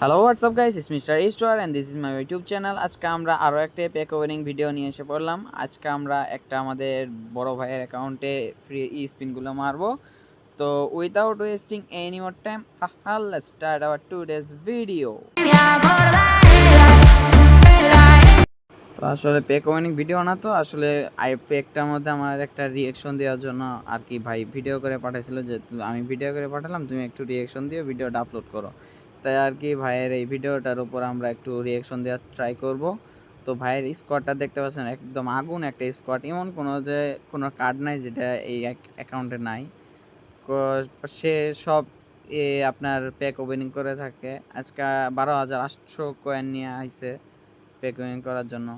Hello WhatsApp guys is mister Stower and this is my YouTube channel আজকে আমরা আরও একটা প্যাক ওভারিং ভিডিও নিয়ে এসে পড়লাম। আজকে আমরা একটা আমাদের বড় ভাইয়ের অ্যাকাউন্টে ফ্রি ই স্পিনগুলো মারবো। তো without wasting any more time হাল start our today's video তো আসলে পেক ওভারিং ভিডিও না তো, আসলে আই পেকটার মধ্যে আমার একটা রিয়েকশন দেওয়ার জন্য আর কি ভাই ভিডিও করে পাঠাইছিল যে, আমি ভিডিও করে পাঠালাম, তুমি একটু রিয়েকশন দিও ভিডিওটা আপলোড করো। তাই আর কি ভাইয়ের এই ভিডিওটার উপর আমরা একটু রিয়েকশন দেওয়ার ট্রাই করব। তো ভাইয়ের স্কোয়াডটা দেখতে পাচ্ছেন, একদম আগুন একটা স্কোয়াড এমন কোনো যে, কোনো কার্ড নাই যেটা এই অ্যাকাউন্টে নাই। সে সব এ আপনার প্যাক ওপেনিং করে থাকে। আজকে বারো হাজার আটশো কয়েন নিয়ে আইছে প্যাক ওপেনিং করার জন্য।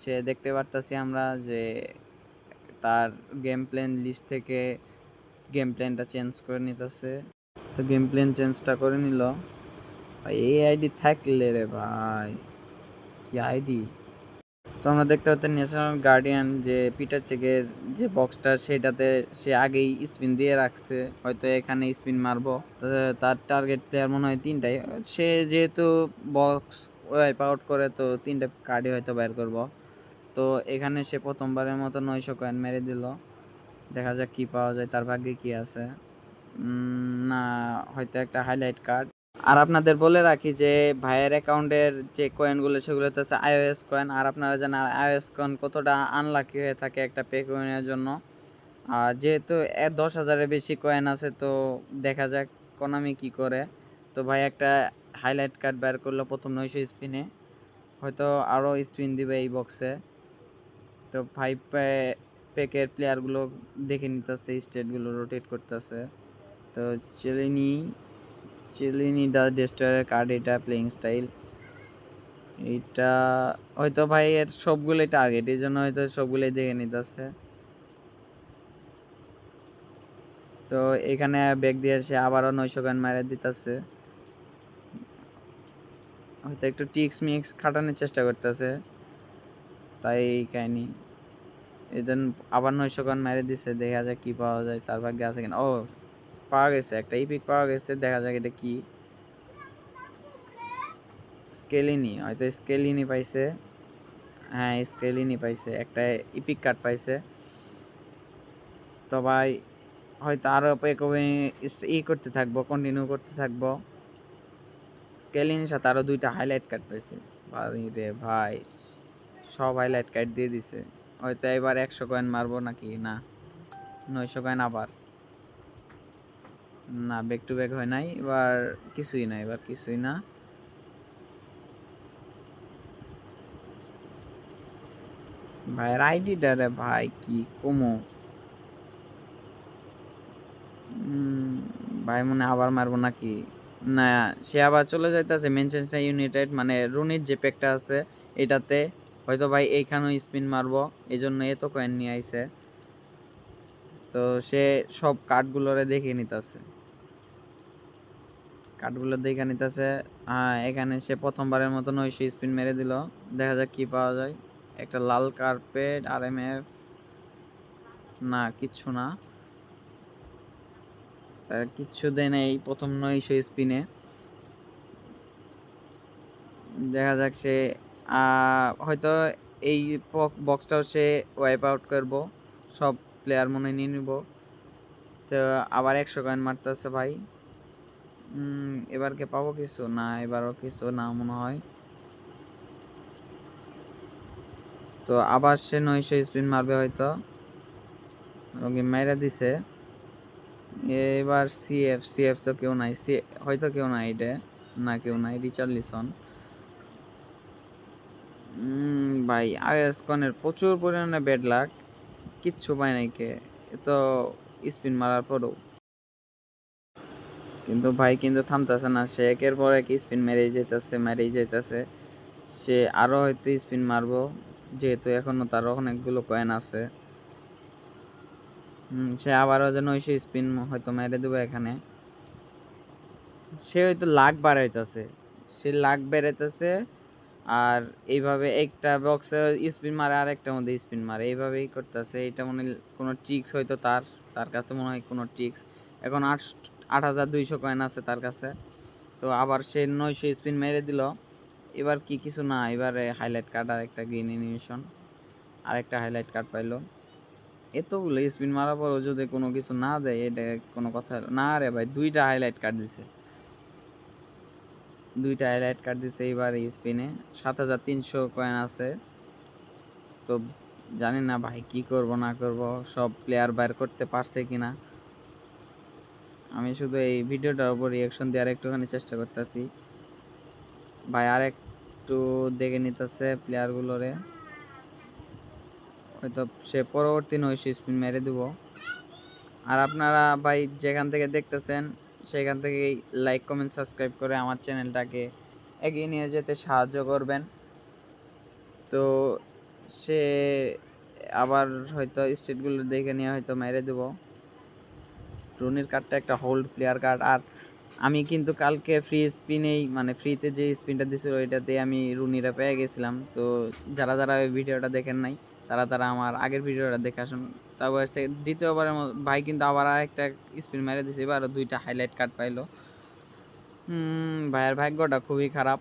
সে দেখতে পারতাছি আমরা যে তার গেম প্ল্যান লিস্ট থেকে গেম প্ল্যানটা চেঞ্জ করে নিতেছে। তো গেম প্ল্যান চেঞ্জটা করে নিল। ভাই, এই আইডি থাকলে রে ভাই। কি আইডি তো আমরা দেখতে পাচ্ছি ন্যাশনাল গার্ডিয়ান যে পিটার চেকের যে বক্সটা সেটাতে সে আগেই স্পিন দিয়ে রাখছে। হয়তো এখানে স্পিন মারবো। তো তার টার্গেট প্লেয়ার মনে হয় তিনটাই। সে যেহেতু বক্স ওয়াইপ আউট করে, তো তিনটা কার্ডই হয়তো বের করব। তো এখানে সে প্রথমবারের মতো নয়শো কয়েন মেরে দিল। দেখা যাক কি পাওয়া যায়, তার ভাগ্যে কি আছে। না, হয়তো একটা হাইলাইট কার্ড আর আপনাদের বলে রাখি যে ভাইয়ের অ্যাকাউন্টের যে কয়েনগুলো সেগুলো হচ্ছে আইওএস কয়েন আর আপনারা জানেন আইওএস কয়েন কতটা আনলাকি হয়ে থাকে একটা পে কয়েনের জন্য। আর যেহেতু দশ হাজারের বেশি কয়েন আছে, তো দেখা যাক কোনামি কি করে। তো ভাই একটা হাইলাইট কার্ড বের করল প্রথম নয়শো স্পিনে হয়তো আরও স্পিন দিবে এই বক্সে তো ফাইভ প্যাকের প্লেয়ারগুলো দেখে নিতেছে স্টেটগুলো রোটেট করতেছে। তো চেলিনি চেলিনি দা ডেস্ট্রয়ারের কার্ড এটা প্লেইং স্টাইল এইটা হয়তো ভাই এর সবগুলোই টার্গেট এই জন্য হয়তো সবগুলোই দেখে নিতেছে। তো এখানে ব্যাগ দিয়ে সে আবারও নয়শো গান মারা দিতেছে। হয়তো একটু টিক্স মিক্স খাটানোর চেষ্টা করতেছে। তাই কাহিনি। এই জন্য আবার নয়শো গান মেরে দিছে, দেখা যাক কি পাওয়া যায়, তার ভাগ্যে আছে কিনা। ও পাওয়া গেছে, একটা ইপিক পাওয়া গেছে, দেখা যাক এটা কি। স্কেলিনি হয়তো স্কেলিনি পাইছে। হ্যাঁ স্কেলিনি পাইছে, একটা ইপিক কার্ড পাইছে। তো ভাই, হয়তো আরও ই করতে থাকব কন্টিনিউ করতে থাকব। স্কেলিনের সাথে আরও দুইটা হাইলাইট কার্ড পাইছে। ভাই রে ভাই, সব হাইলাইট কার্ড দিয়ে দিছে। হয়তো এবার একশো কয়েন মারবো নাকি? না, নয়শো কয়েন আবার। না ব্যাক টু ব্যাক হয় নাই, এবার কিছুই না এবার কিছুই না। ভাইয়ের আইডিটা রে ভাই, কি কমো। ভাই মনে আবার মারবো নাকি? না, সে আবার চলে যাইতেছে ম্যানচেস্টার ইউনাইটেড মানে রুনির যে প্যাকটা আছে, এটাতে। হয়তো ভাই এইখানেও স্পিন মারবো এই জন্য এত কয়েন নিয়ে আইছে। তো সে সব কার্ডগুলোরে দেখে নিতেছে। কার্ডগুলো দেখে নিতেছে। হ্যাঁ এখানে সে প্রথমবারের মতো নয়শো স্পিন মেরে দিল। দেখা যাক কি পাওয়া যায়। একটা লাল কার্পেট আর এম এফ না কিচ্ছু না। কিচ্ছু দেয় নেই প্রথম নয়শো স্পিনে দেখা যাক সে হয়তো এই বক্সটাও সে ওয়াইপ আউট করব। সব প্লেয়ার মনে নিয়ে নিব। তো আবার একশো কয়েন মারতেছে ভাই। এবার কে পাবো কিছু? না এবারও কিছু না মনে হয়। তো আবার সে নয়শো স্পিন মারবে হয়তো। ওকে মেরে দিছে। এবার সিএফ সিএফ তো কেউ নাই। সি হয়তো কেউ নাই এটা না কেউ নাই। রিচার্লিসন উম, ভাই আইএস কনের প্রচুর পরিমাণে ব্যাড লাক। কিচ্ছু পায় নাই কে। তো স্পিন মারার পরেও। কিন্তু ভাই কিন্তু থামতেছে না। সে একের পর এক স্পিন মেরেই যেতেছে মেরেই যেতেছে সে আরও হয়তো স্পিন মারবো, যেহেতু এখনও তার অনেকগুলো কয়েন আছে। সে আবারও যেন ওই সে স্পিন হয়তো মেরে দেবে এখানে। সে হয়তো লাখ বাড়াইতেছে। সে লাখ বেড়াইতেছে আর এইভাবে একটা বক্সে স্পিন মারে আর একটা মধ্যে স্পিন মারে। এইভাবেই করতেছে। এটা মনে কোনো ট্রিক্স হয়তো তার তার কাছে মনে হয় কোনো ট্রিক্স এখন আট আট হাজার দুইশো কয়েন আছে তার কাছে। তো আবার সে নয়শো স্পিন মেরে দিল। এবার কি কিছু না, এবারে হাইলাইট কার্ড আর একটা গ্রিন অ্যানিমেশন আর একটা হাইলাইট কার্ড পাইলো। এতগুলো স্পিন মারার পরও যদি কোনো কিছু না দেয়, এটা কোনো কথা না। রে ভাই, দুইটা হাইলাইট কার্ড দিছে। দুইটা হাইলাইট কার্ড দিছে এইবার এই স্পিনে সাত হাজার তিনশো কয়েন আছে। তো জানি না ভাই কি করব, না করব, সব প্লেয়ার বাইর করতে পারছে কিনা। আমি শুধু এই ভিডিওটার উপর রিয়াকশন দেওয়ার একটুখানি চেষ্টা করতেছি। ভাই আর একটু দেখে নিতেছে প্লেয়ারগুলোরে হয়তো সে পরবর্তী নৈশ স্পিন মেরে দেবো। আর আপনারা ভাই যেখান থেকে দেখতেছেন, সেখান থেকেই লাইক কমেন্ট সাবস্ক্রাইব করে আমার চ্যানেলটাকে এগিয়ে নিয়ে যেতে সাহায্য করবেন। তো সে আবার হয়তো স্টেটগুলো দেখে নিয়ে হয়তো মেরে দেবো। রুনির কার্ডটা একটা হোল্ড প্লেয়ার কার্ড আর আমি কিন্তু কালকে ফ্রি স্পিনেই মানে ফ্রিতে যে স্পিনটা দিছিল ওইটাতে আমি রুনিরা পেয়ে গেছিলাম। তো যারা যারা ওই ভিডিওটা দেখেন নাই, তারা তারা আমার আগের ভিডিওটা দেখে আসুন। তারপর দ্বিতীয়বারের ভাই কিন্তু আবার আরেকটা স্পিন মেরে দিছে এবার দুইটা হাইলাইট কার্ড পাইলো। ভাইয়ের ভাগ্যটা খুবই খারাপ।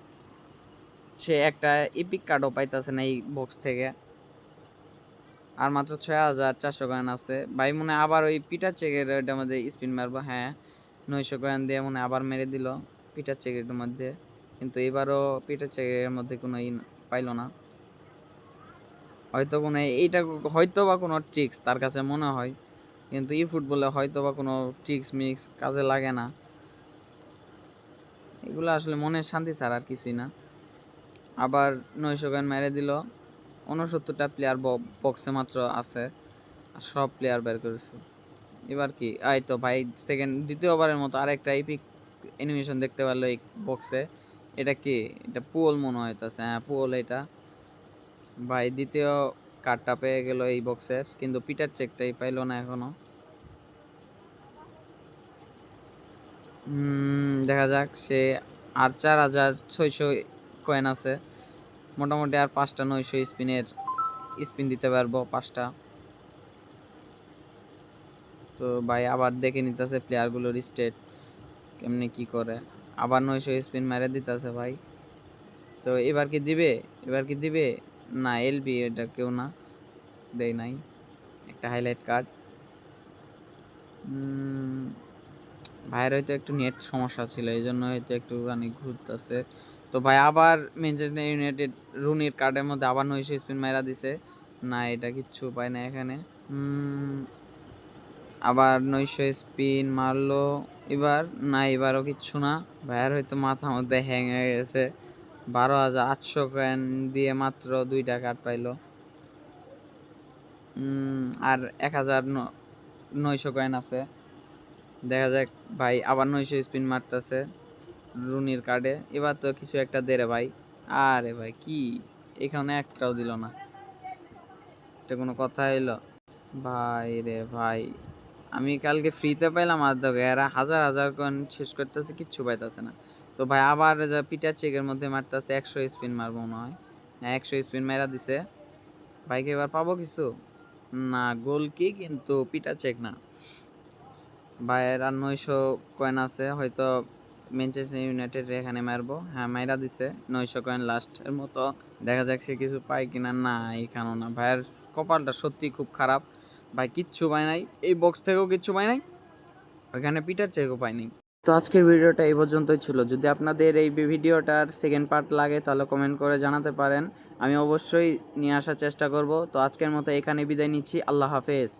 সে একটা ইপিক কার্ডও পাইতেছে না এই বক্স থেকে। আর মাত্র ছয় হাজার চারশো কয়েন আছে। ভাই, মনে আবার ওই পিটার চেকের ওইটার মধ্যে স্পিন মারবো। হ্যাঁ নয়শো কয়েন দিয়ে মনে আবার মেরে দিল পিটার চেকের মধ্যে। কিন্তু এবারও পিটার চেকের মধ্যে কোনো ই পাইলো না। হয়তো কোনো এইটা হয়তো বা কোনো ট্রিক্স তার কাছে মনে হয়। কিন্তু ই ফুটবলে হয়তো বা কোনো ট্রিক্স মিক্স কাজে লাগে না। এগুলো আসলে মনের শান্তি ছাড়া আর কিছুই না। আবার নয়শো কয়েন মেরে দিল। উনসত্তরটা প্লেয়ার বক্সে মাত্র আছে সব প্লেয়ার বের করেছে। এবার কি? এই তো ভাই সেকেন্ড দ্বিতীয়বারের মতো আরেকটা ইপিক অ্যানিমেশন দেখতে পারল এই বক্সে এটা কি? এটা পুল মনে হইতেছে হ্যাঁ পুল এটা। ভাই, দ্বিতীয় কার্ডটা পেয়ে গেল এই বক্সের কিন্তু পিটার চেকটাই পাইলো না এখনও। দেখা যাক, সে আর চার হাজার ছয়শো কয়েন আছে। মোটামুটি আর পাঁচটা নয়শো স্পিনের স্পিন দিতে পারব, পাঁচটা। তো ভাই আবার দেখে নিতেছে প্লেয়ারগুলোর স্টেট কেমনি কি করে। আবার নয়শো স্পিন মেরে দিতেছে ভাই। তো এবার কি দিবে? এবার কি দিবে? না এলবি এটা কেউ না, দেয় নাই। একটা হাইলাইট কার্ড ভাইয়ের হয়তো একটু নেট সমস্যা ছিল এই জন্য হয়তো একটুখানি ঘুরতেছে। তো ভাই আবার ম্যানচেস্টার ইউনাইটেড রুনির কার্ডের মধ্যে আবার নয়শো স্পিন মাইরা দিছে। না, এটা কিচ্ছু পায় না এখানে। আবার নয়শো স্পিন মারলো এবার। না, এবারও কিচ্ছু না। ভাইয়ার হয়তো মাথার মধ্যে হ্যাং হয়ে গেছে। বারো হাজার আটশো কয়েন দিয়ে মাত্র দুইটা কার্ড পাইলো। আর এক হাজার নয়শো কয়েন আছে। দেখা যাক, ভাই আবার নয়শো স্পিন মারতেছে। রুনির কার্ডে এবার তো কিছু একটা দে রে ভাই। আরে ভাই, কি? এখানে একটাও দিল না। এটা কোনো কথা এলো ভাই রে ভাই, আমি কালকে ফ্রিতে পাইলাম আর দেখো এরা হাজার হাজার কয়েন শেষ করতেছে, কিচ্ছু পাইতেছে না। তো ভাই আবার যা পিটার চেকের মধ্যে মারতেছে, একশো স্পিন মারবো মনে হয়। হ্যাঁ একশো স্পিন মেরা দিছে। ভাইকে এবার পাবো কিছু? না, গোল কি কিন্তু পিটার চেক না। ভাইয়ের আর নয়শো কয়েন আছে, হয়তো ম্যানচেস্টার ইউনাইটেড এখানে মারবো। হ্যাঁ মাইরা দিছে। নয়শো কয়েন লাস্টের মতো। দেখা যাক সে কিছু পায় কিনা। না এইখানেও না। ভাইয়ের কপালটা সত্যি খুব খারাপ। ভাই, কিচ্ছু পায় নাই। এই বক্স থেকেও কিচ্ছু পায় নাই। ওইখানে পিটার চেকও পায়নি তো আজকের ভিডিওটা এই পর্যন্তই ছিল। যদি আপনাদের এই ভিডিওটার সেকেন্ড পার্ট লাগে, তাহলে কমেন্ট করে জানাতে পারেন। আমি অবশ্যই নিয়ে আসার চেষ্টা করব। তো আজকের মতো এখানে বিদায় নিচ্ছি। আল্লাহ হাফেজ।